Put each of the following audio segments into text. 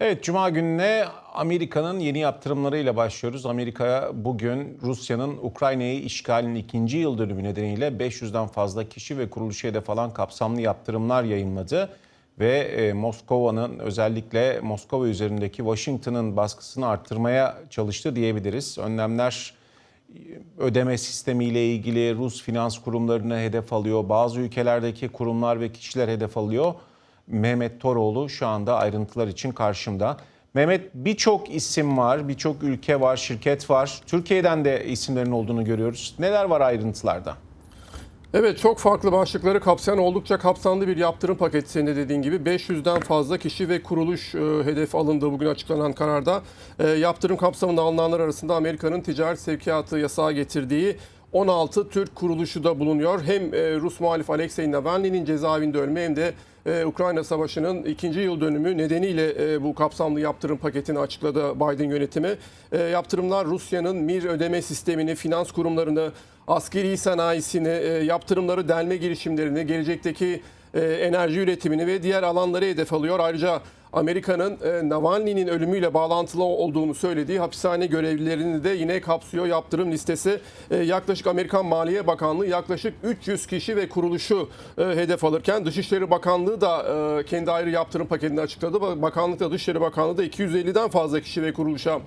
Evet, Cuma gününe Amerika'nın yeni yaptırımlarıyla başlıyoruz. Amerika bugün Rusya'nın Ukrayna'yı işgalinin ikinci yıl dönümü nedeniyle 500'den fazla kişi ve kuruluşu hedef alan kapsamlı yaptırımlar yayınladı. Ve e, Moskova'nın özellikle Moskova üzerindeki Washington'ın baskısını arttırmaya çalıştı diyebiliriz. Önlemler ödeme sistemiyle ilgili Rus finans kurumlarını hedef alıyor. Bazı ülkelerdeki kurumlar ve kişiler hedef alıyor. Mehmet Toroğlu şu anda ayrıntılar için karşımda. Mehmet birçok isim var, birçok ülke var, şirket var. Türkiye'den de isimlerin olduğunu görüyoruz. Neler var ayrıntılarda? Evet çok farklı başlıkları kapsayan oldukça kapsamlı bir yaptırım paketi senin de dediğin gibi 500'den fazla kişi ve kuruluş e, hedef alındı bugün açıklanan kararda. E, yaptırım kapsamında alınanlar arasında Amerika'nın ticaret sevkiyatı yasağı getirdiği 16 Türk kuruluşu da bulunuyor. Hem e, Rus muhalif Alexei Navalny'nin cezaevinde ölme hem de e, Ukrayna Savaşı'nın ikinci yıl dönümü nedeniyle e, bu kapsamlı yaptırım paketini açıkladı Biden yönetimi. Yaptırımlar Rusya'nın MIR ödeme sistemini, finans kurumlarını, askeri sanayisini, e, yaptırımları delme girişimlerini, gelecekteki e, enerji üretimini ve diğer alanları hedef alıyor. Ayrıca Amerika'nın e, Navalny'nin ölümüyle bağlantılı olduğunu söylediği hapishane görevlilerini de yine kapsıyor yaptırım listesi. Yaklaşık Amerikan Maliye Bakanlığı yaklaşık 300 kişi ve kuruluşu hedef alırken Dışişleri Bakanlığı da kendi ayrı yaptırım paketini açıkladı. Bakanlık da Dışişleri Bakanlığı da 250'den fazla kişi ve kuruluşa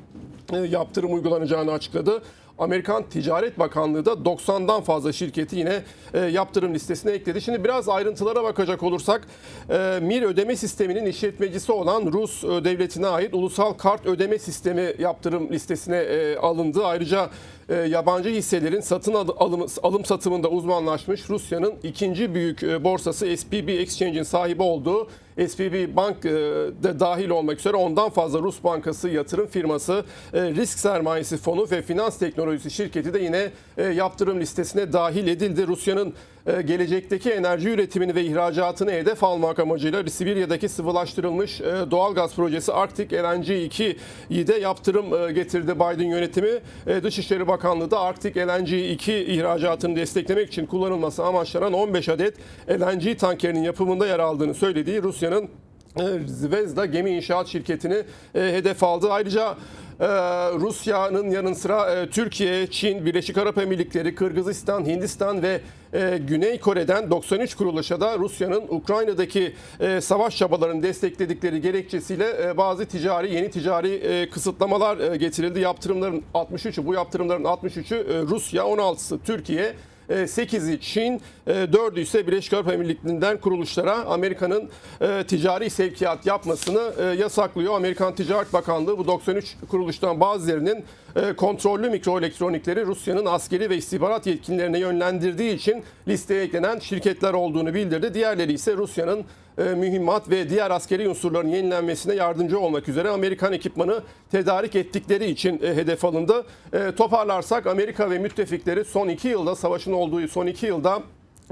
yaptırım uygulanacağını açıkladı. Amerikan Ticaret Bakanlığı da 90'dan fazla şirketi yine e, yaptırım listesine ekledi. Şimdi biraz ayrıntılara bakacak olursak e, MIR ödeme sisteminin işletmecisi olan Rus e, devletine ait ulusal kart ödeme sistemi yaptırım listesine e, alındı. Ayrıca e, yabancı hisselerin satın al- alım, alım satımında uzmanlaşmış Rusya'nın ikinci büyük e, borsası SPB Exchange'in sahibi olduğu SPB Bank e, dahil olmak üzere ondan fazla Rus bankası, yatırım firması, e, risk sermayesi fonu ve finans teknolojisi şirketi de yine e, yaptırım listesine dahil edildi. Rusya'nın gelecekteki enerji üretimini ve ihracatını hedef almak amacıyla Sibirya'daki sıvılaştırılmış e, doğal gaz projesi Arctic LNG 2'yi de yaptırım e, getirdi Biden yönetimi. E, Dışişleri Bakanlığı da Arctic LNG 2 ihracatını desteklemek için kullanılması amaçlanan 15 adet LNG tankerinin yapımında yer aldığını söylediği Rusya'nın Zvezda gemi inşaat şirketini e, hedef aldı. Ayrıca ee, Rusya'nın yanı sıra e, Türkiye, Çin, Birleşik Arap Emirlikleri, Kırgızistan, Hindistan ve e, Güney Kore'den 93 kuruluşa da Rusya'nın Ukrayna'daki e, savaş çabalarını destekledikleri gerekçesiyle e, bazı ticari yeni ticari e, kısıtlamalar e, getirildi. Yaptırımların 63'ü bu yaptırımların 63'ü e, Rusya, 16'sı Türkiye, 8'i Çin, 4'ü ise Birleşik Arap Emirlikleri'nden kuruluşlara Amerika'nın e, ticari sevkiyat yapmasını e, yasaklıyor. Amerikan Ticaret Bakanlığı bu 93 kuruluştan bazılarının e, kontrollü mikroelektronikleri Rusya'nın askeri ve istihbarat yetkinlerine yönlendirdiği için listeye eklenen şirketler olduğunu bildirdi. Diğerleri ise Rusya'nın e, mühimmat ve diğer askeri unsurların yenilenmesine yardımcı olmak üzere Amerikan ekipmanı tedarik ettikleri için e, hedef alındı. E, toparlarsak Amerika ve müttefikleri son iki yılda savaşın olduğu son iki yılda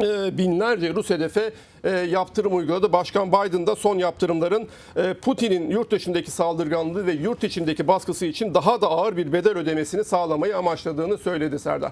e, binlerce Rus hedefe e, yaptırım uyguladı. Başkan Biden da son yaptırımların e, Putin'in yurt dışındaki saldırganlığı ve yurt içindeki baskısı için daha da ağır bir bedel ödemesini sağlamayı amaçladığını söyledi Serdar.